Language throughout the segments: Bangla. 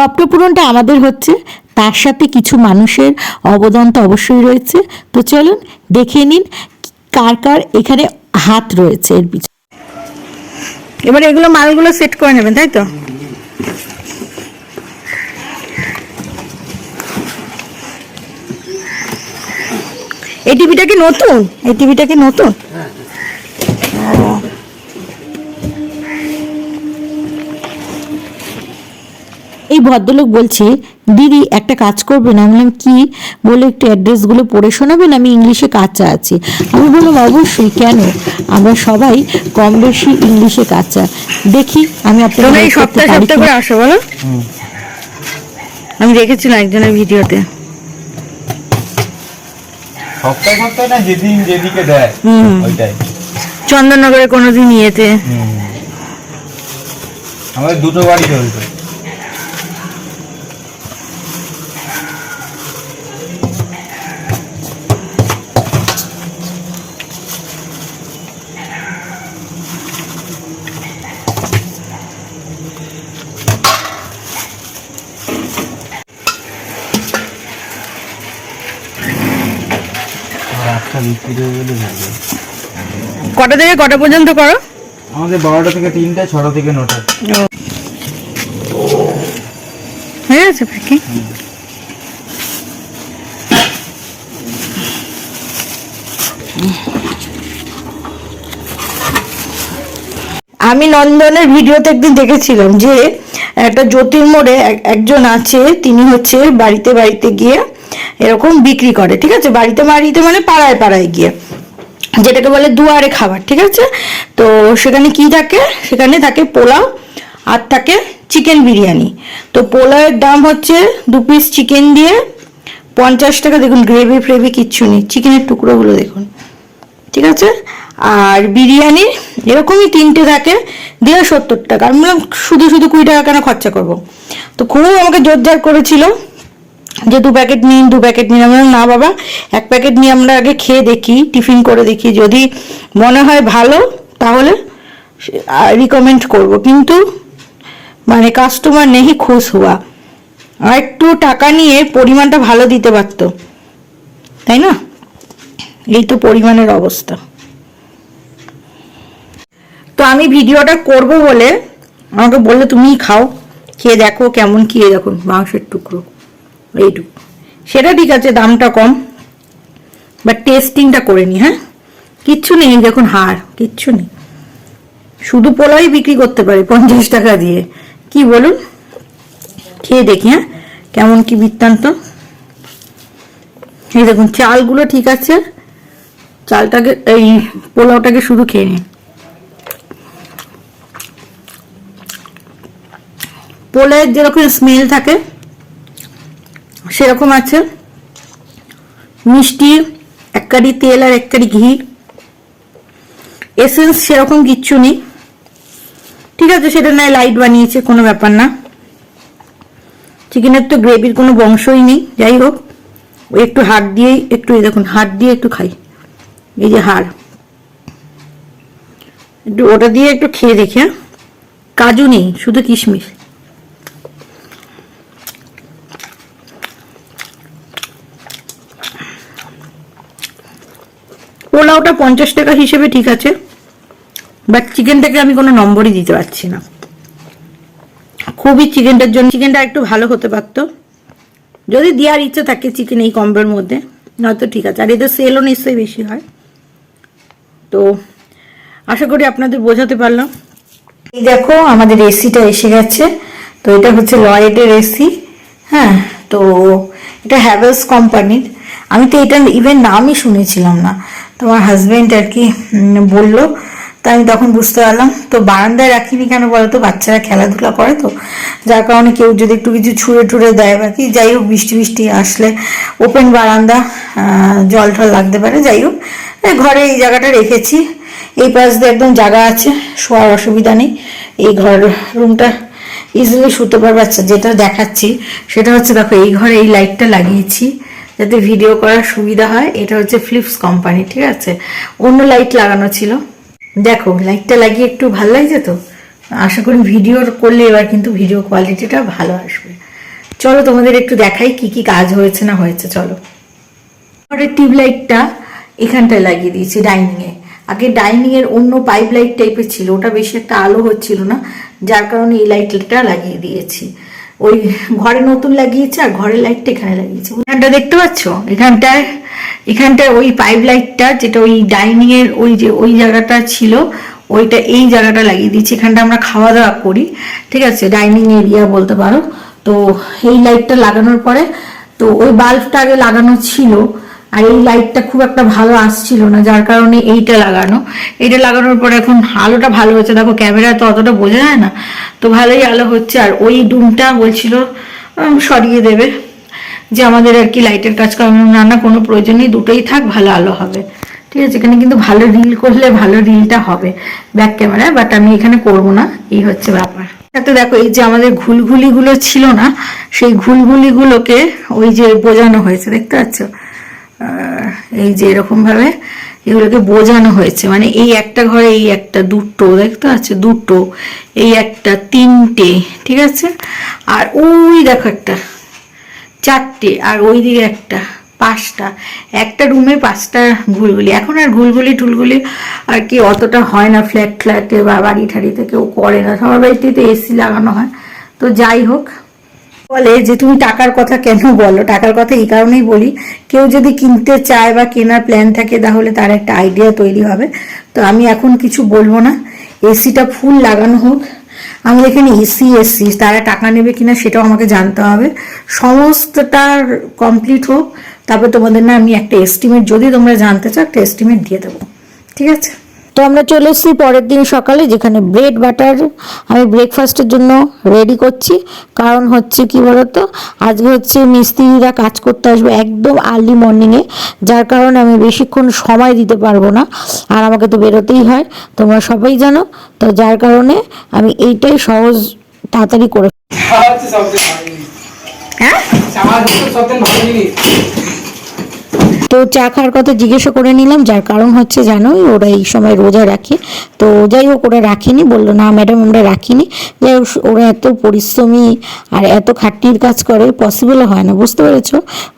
স্বপ্নপূরণটা আমাদের হচ্ছে তার সাথে কিছু মানুষের অবদান তো অবশ্যই রয়েছে। তো চলুন দেখে নিন কার কার এখানে হাত রয়েছে এর পিছনে। এবার এগুলো মালগুলো সেট করে নেবেন তাই তো? এই টিভিটা কি নতুন? এই টিভিটা কি নতুন? ও। ভদ্রলোক বলছে দিদি একটা কাজ করবেন আমি বললাম কি? বলে একটু অ্যাড্রেসগুলো পড়ে শোনাবেন আমি ইংলিশে কাঁচা আছি আমি বললাম অবশ্যই কেন? আমরা সবাই কম বেশি ইংলিশে কাঁচা দেখি আমি এই সপ্তাহে সপ্তাহে করে আসো বলো। আমি দেখেছিলাম একজনের ভিডিওতে। সপ্তাহে সপ্তাহে না যেদিন যেদিকে দেয় হুম। ওইটাই। চন্দননগরে কোনোদিন ইয়েতে। আমাদের দুটো বাড়ি চলছে রাস্তা বিক্রি হয়ে গেলে ভালো কটা থেকে কটা পর্যন্ত করো? আমাদের বারোটা থেকে তিনটা ছটা থেকে নটা। হয়ে গেছে প্যাকিং আমি নন্দনের ভিডিওতে একদিন দেখেছিলাম যে একটা জ্যোতির্মোড়ে এক- একজন আছে তিনি হচ্ছে বাড়িতে বাড়িতে গিয়ে এরকম বিক্রি করে ঠিক আছে? বাড়িতে বাড়িতে মানে পাড়ায় পাড়ায় গিয়ে। যেটাকে বলে দুয়ারে খাবার, ঠিক আছে? তো সেখানে কি থাকে? সেখানে থাকে পোলাও আর থাকে চিকেন বিরিয়ানি। তো পোলাওয়ের দাম হচ্ছে দু পিস চিকেন দিয়ে পঞ্চাশ টাকা। দেখুন গ্রেভি ফ্রেভি কিচ্ছু নেই। চিকেনের টুকরোগুলো দেখুন, ঠিক আছে? আর বিরিয়ানি এরকমই তিনটে থাকে দিয়ে সত্তর টাকা। আমি বললাম, শুধু শুধু কুড়ি টাকা কেন খরচা করব? তো খুব আমাকে জোরজার করেছিল যে দু প্যাকেট নিন, দু প্যাকেট নিন। আমি না বাবা, এক প্যাকেট নিয়ে আমরা আগে খেয়ে দেখি, টিফিন করে দেখি। যদি মনে হয় ভালো, তাহলে রিকমেন্ড করব। কিন্তু মানে কাস্টমার নেই খুশ হওয়া। আর একটু টাকা নিয়ে পরিমাণটা ভালো দিতে পারতো। তাই না? এই তো পরিমাণের অবস্থা। তো আমি ভিডিওটা করব বলে আমাকে বললে, তুমিই খাও, খেয়ে দেখো কেমন কি দেখো মাংসের টুকরো। এইটুকু সেটা ঠিক আছে, দামটা কম বাট টেস্টিংটা করে নি হ্যাঁ? কিচ্ছু নেই দেখুন হাড় কিচ্ছু নেই। শুধু পোলাই বিক্রি করতে পারে, পঞ্চাশ টাকা দিয়ে। কি বলুন? খেয়ে দেখি হ্যাঁ? কেমন কি বৃত্তান্ত। এই দেখুন, চালগুলো ঠিক আছে। চালটাকে, এই পোলাওটাকে শুধু খেয়ে নিন। পোলাওয়ের যেরকম স্মেল থাকে সেরকম আছে। মিষ্টি, এক কারি তেল আর এক কারি ঘি। এসেন্স সেরকম কিচ্ছু নেই। ঠিক আছে, সেটা নয় লাইট বানিয়েছে, কোনো ব্যাপার না। চিকেনের তো গ্রেভির কোনো বংশই নেই, যাই হোক। ওই একটু হাড় দিয়েই একটু দেখুন হাড় দিয়ে একটু খাই। এই যে হাড়। একটু ওটা দিয়ে একটু খেয়ে দেখি হ্যাঁ। কাজু নেই, শুধু কিশমিশ। পোলাওটা পঞ্চাশ টাকা হিসেবে ঠিক আছে বাট চিকেনটাকে আমি কোনো নম্বরই দিতে পারছি না। খুবই চিকেনটার জন্য, চিকেনটা একটু ভালো হতে পারতো। যদি দেওয়ার ইচ্ছে থাকে চিকেন এই কম্বোর মধ্যে, নয়তো ঠিক আছে, আর এদের সেলও নিশ্চয়ই বেশি হয়। তো আশা করি আপনাদের বোঝাতে পারলাম। এই দেখো, আমাদের এসিটা এসে গেছে। তো এটা হচ্ছে লয়েডের এসি হ্যাঁ তো এটা হ্যাভেলস কোম্পানির আমি তো এটা ইভেন নামই শুনেছিলাম না। তোমার হাজবেন্ড আর কি বলল। তা আমি তখন বুঝতে পারলাম, তো বারান্দায় রাখিনি কেন বলতো? বাচ্চারা খেলাধুলা করে তো। যার কারণে কেউ যদি একটু কিছু ছুঁড়ে টুড়ে দেয় বা কি, যাই হোক, বৃষ্টি বৃষ্টি আসলে ওপেন বারান্দা জল টল লাগতে পারে, যাই হোক। ঘরে এই জায়গাটা রেখেছি। এই পাশ দিয়ে একদম জায়গা আছে, শোয়ার অসুবিধা নেই। এই ঘর রুমটা ইজিলি শুতে পারবে। আচ্ছা যেটা দেখাচ্ছি, সেটা হচ্ছে, দেখো, এই ঘরে এই লাইটটা লাগিয়েছি। যাতে ভিডিও করার সুবিধা হয়, এটা হচ্ছে ফিলিপস কোম্পানি ঠিক আছে? অন্য লাইট লাগানো ছিল। দেখো লাইটটা লাগিয়ে একটু ভালো লাগছে তো? আশা করি ভিডিও করলে এবার কিন্তু ভিডিও কোয়ালিটিটা ভালো আসবে। চলো তোমাদের একটু দেখাই কি কি কাজ হয়েছে না হয়েছে, চলো। ঘরের টিউব লাইটটা এখানটায় লাগিয়ে দিয়েছি ডাইনিংয়ে আগে ডাইনিংয়ের অন্য পাইপ লাইট টাইপের ছিল, ওটা বেশি একটা আলো হচ্ছিল না, যার কারণে এই লাইটটা লাগিয়ে দিয়েছি। ওই ঘরে নতুন লাগিয়েছে আর ঘরের লাইটটা এখানে লাগিয়েছে। এখানটা দেখতে পাচ্ছ? এখানটায় এখানটায় ওই পাইপ লাইটটা যেটা ওই ডাইনিংয়ের ওই যে, ওই জায়গাটা ছিল, ওইটা এই জায়গাটা লাগিয়ে দিচ্ছে এখানটা আমরা খাওয়া দাওয়া করি, ঠিক আছে? ডাইনিং এরিয়া বলতে পারো। তো এই লাইটটা লাগানোর পরে, তো ওই বাল্বটা আগে লাগানো ছিল আর এই লাইটটা খুব একটা ভালো আসছিল না, যার কারণে এইটা লাগানো। এইটা লাগানোর পর এখন আলোটা ভালো হচ্ছে। দেখো ক্যামেরা তো অতটা বোঝা যায় না, তো ভালোই আলো হচ্ছে। আর ওই ডুমটা বলছিল সরিয়ে দেবে যে আমাদের আর কি লাইটের কাজ না না কোনো প্রয়োজন নেই, দুটোই থাক, ভালো আলো হবে। ঠিক আছে, এখানে কিন্তু ভালো রিল করলে ভালো রিলটা হবে ব্যাক ক্যামেরায় বাট আমি এখানে করব না, এই হচ্ছে ব্যাপার। তো দেখো, এই যে আমাদের ঘুলঘুলিগুলো ছিল না, সেই ঘুলঘুলিগুলোকে ওই যে বোঝানো হয়েছে, দেখতে পাচ্ছ? এই যে এরকম ভাবে এগুলোকে বোঝানো হয়েছে। মানে এই একটা ঘরে এই একটা দুটো, দেখতে আছে দুটো। এই একটা, তিনটে, ঠিক আছে? আর ওই দেখো একটা, চারটে, আর ওই দিকে একটা, পাঁচটা। একটা রুমে পাঁচটা ঘুলগুলি এখন আর ঘুলগুলি টুলগুলি আর কি অতটা হয় না। ফ্ল্যাট ফ্ল্যাটে বা বাড়ি ঠাড়িতে কেউ করে না। সবার বাড়িতে তো এসি লাগানো হয়। তো যাই হোক বলে যে, তুমি টাকার কথা কেন বলো? টাকার কথা এই কারণেই বলি, কেউ যদি কিনতে চায় বা কেনার প্ল্যান থাকে, তাহলে তার একটা আইডিয়া তৈরি হবে। তো আমি এখন কিছু বলব না। এসিটা ফুল লাগানো হোক। আমাদের এখানে এসি এসি তারা টাকা নেবে কিনা সেটাও আমাকে জানতে হবে। সমস্তটার কমপ্লিট হোক। তারপর তোমাদের না আমি একটা এস্টিমেট যদি তোমরা জানতে চাও, একটা এস্টিমেট দিয়ে দেবো। ঠিক আছে? তো আমরা চলে এসেছি পরের দিন সকালে যেখানে ব্রেড বাটার আমি ব্রেকফাস্টের জন্য রেডি করছি। কারণ হচ্ছে কি বলতো? আজকে হচ্ছে মিস্ত্রিরা কাজ করতে আসবে একদম আর্লি মর্নিংয়ে যার কারণে আমি বেশিক্ষণ সময় দিতে পারব না। আর আমাকে তো বেরোতেই হয় তোমরা সবাই জানো। তো যার কারণে আমি এইটাই সহজ তাড়াতাড়ি করে হ্যাঁ? তো চা খাওয়ার কথা জিজ্ঞাসা করে নিলাম যার কারণ হচ্ছে জানোই ওরা এই সময় রোজা রাখে। তো যাই হোক ওরা রাখেনি বলল না ম্যাডাম আমরা রাখিনি। যাই হোক ওরা এত পরিশ্রমী আর এত খাটনির কাজ করে পসিবল হয় না বুঝতে পেরেছ?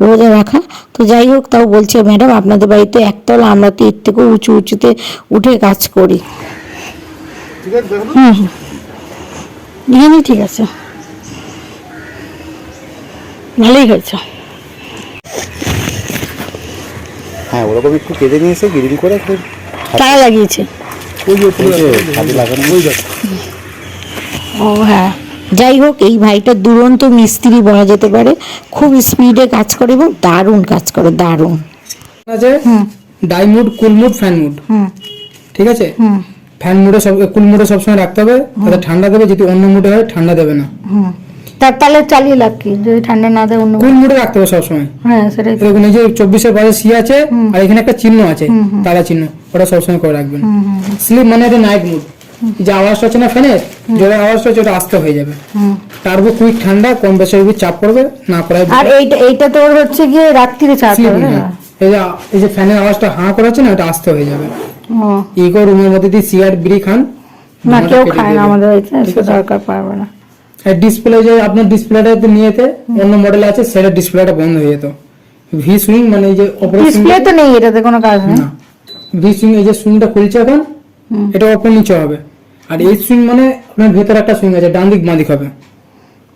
রোজা রাখা। তো যাই হোক তাও বলছে ম্যাডাম আপনাদের বাড়িতে একতলা আমরা তো এর থেকেও উঁচু উঁচুতে উঠে কাজ করি। হুম হুম। এখানে ঠিক আছে। ভালোই হয়েছে। হ্যাঁ ওরকম একটু কেটে নিয়ে এসে গ্রিল করে তারা লাগিয়েছে। ওই যে হাতে লাগানো। ওই ও হ্যাঁ যাই হোক এই ভাইটা দুরন্ত মিস্ত্রি বলা যেতে পারে খুব স্পিডে কাজ করে এবং দারুণ কাজ করে দারুণ। আছে dry mode cool mode fan ঠিক আছে? ফ্যান মুডে সব কুল মুডে সবসময় রাখতে হবে তাতে ঠান্ডা দেবে যদি অন্য মুডে হয় ঠান্ডা দেবে না। তার তাহলে চালিয়ে কি? যদি ঠান্ডা না দেয় অন্য কুল মুডে রাখতে হবে সবসময়। হ্যাঁ সেটাই। দেখুন এই যে চব্বিশের পাশে সি আছে আর এখানে একটা চিহ্ন আছে তারা চিহ্ন ওটা সবসময় করে রাখবেন। স্লিপ মানে এটা নাইট মুড। যে আওয়াজটা হচ্ছে না ফ্যানের জোরে আওয়াজটা হচ্ছে ওটা আস্তে হয়ে যাবে। কুইক ঠান্ডা কম চাপ পড়বে না করায় আর এইটা এইটা তোর হচ্ছে গিয়ে রাত্রিরে চা স্লিপ করে হ্যাঁ এই যে এই যে ফ্যানের আওয়াজটা হাঁ করাচ্ছে না ওটা আস্তে হয়ে যাবে। ইগো রুমের মধ্যে দিয়ে সিগারেট বিড়ি খান না কেউ খায় না আমাদের দরকার পারবে না। ডিসপ্লে যে আপনার ডিসপ্লেটা নিয়েতে অন্য মডেল আছে সেটা ডিসপ্লেটা বন্ধ হয়ে যেত। ভি সুইং মানে যে অপারেশন ডিসপ্লে তো নেই এটাতে কোনো কাজ না। ভি সুইং এই যে সুইংটা খুলছে এখন এটা ওপর নিচে হবে। আর এই সুইং মানে আপনার ভেতরে একটা সুইং আছে ডান দিক বাঁ দিক হবে।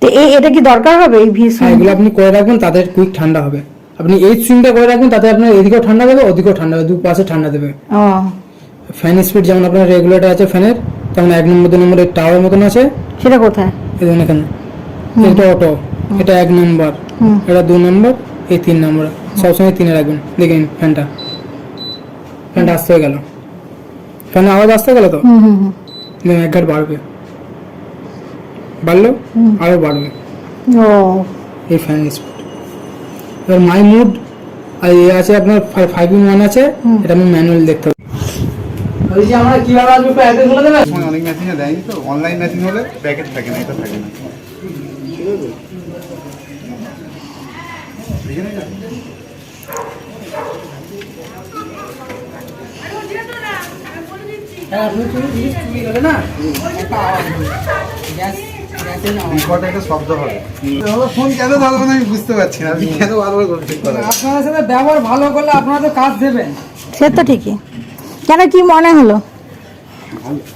তো এই এটা কি দরকার হবে এই ভি আর এগুলো আপনি করে রাখবেন তাদের কুইক ঠান্ডা হবে। আপনি এই সুইংটা করে রাখবেন তাতে আপনার এদিকেও ঠান্ডা দেবে ওদিকেও ঠান্ডা দেবে দু পাশে ঠান্ডা দেবে। ফ্যান স্পিড যেমন আপনার রেগুলেটর আছে ফ্যানের তেমন এক নম্বর দু নম্বরের টাওয়ার মতন আছে। সেটা কোথায়? এই দেখুন এখানে এটা অটো এটা এক নম্বর এটা দু নম্বর এই তিন নম্বর সবসময় তিনে রাখবেন। দেখেন ফ্যানটা ফ্যানটা আসতে হয়ে গেল। ফ্যানের আওয়াজ আসতে গেল তো। দেখুন এক ঘাট বাড়বে। বাড়লো আরও বাড়বে। ও। এই ফ্যান স্পিড এবার মাই মুড আর এ আছে আপনার ফাইভ ইন ওয়ান আছে এটা আমি ম্যানুয়াল দেখতে হবে। বলছি আমরা কীভাবে আসবে অ্যাড্রেস বলে দেবেন সময় অনেক ম্যাচিংয়ে দেয়নি তো। অনলাইন ম্যাচিং হলে প্যাকেট থাকে না এটা থাকে না। হ্যাঁ না একটা আওয়াজ হবে গ্যাস গ্যাস রেকর্ডে একটা শব্দ হবে। ফোন কেন ধরবেন আমি বুঝতে পারছি না। আপনি কেন বারবার করছেন কথা আপনাদের সাথে ব্যবহার ভালো করলে আপনারা তো কাজ দেবেন। সে তো ঠিকই। কেন কি মনে হলো?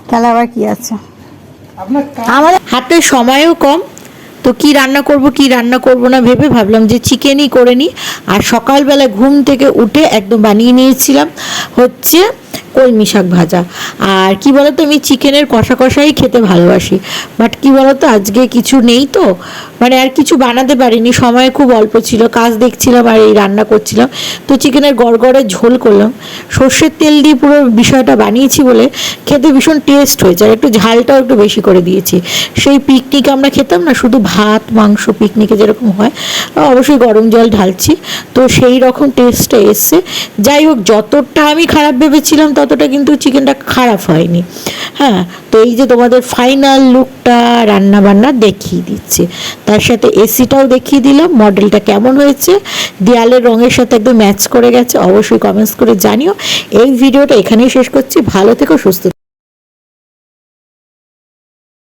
তাহলে আবার কি আছে? আমাদের হাতে সময়ও কম তো কি রান্না করব কি রান্না করব না ভেবে ভাবলাম যে চিকেনই করে নিই আর সকালবেলা ঘুম থেকে উঠে একদম বানিয়ে নিয়েছিলাম। হচ্ছে কলমি শাক ভাজা। আর কি বলতো, আমি চিকেনের কষা কষাই খেতে ভালোবাসি। বাট কি বলতো, আজকে কিছু নেই তো। মানে আর কিছু বানাতে পারিনি, সময় খুব অল্প ছিল। কাজ দেখছিলাম আর এই রান্না করছিলাম। তো চিকেনের গড়গড়ে ঝোল করলাম। সর্ষের তেল দিয়ে পুরো বিষয়টা বানিয়েছি বলে খেতে ভীষণ টেস্ট হয়েছে। আর একটু ঝালটাও একটু বেশি করে দিয়েছি। সেই পিকনিক আমরা খেতাম না, শুধু ভাত, মাংস পিকনিকে যেরকম হয়, অবশ্যই গরম জল ঢালছি। তো সেই রকম টেস্টটা এসছে। যাই হোক, যতটা আমি খারাপ ভেবেছিলাম ততটা কিন্তু চিকেনটা খারাপ হয়নি। হ্যাঁ তো এই যে তোমাদের ফাইনাল লুকটা রান্না বান্না দেখিয়ে দিচ্ছে। তার সাথে এসিটাও দেখিয়ে দিলাম মডেলটা কেমন হয়েছে, দেয়ালের রঙের সাথে একদম ম্যাচ করে গেছে, অবশ্যই কমেন্টস করে জানিও। এই ভিডিওটা এখানেই শেষ করছি, ভালো থেকো, সুস্থ।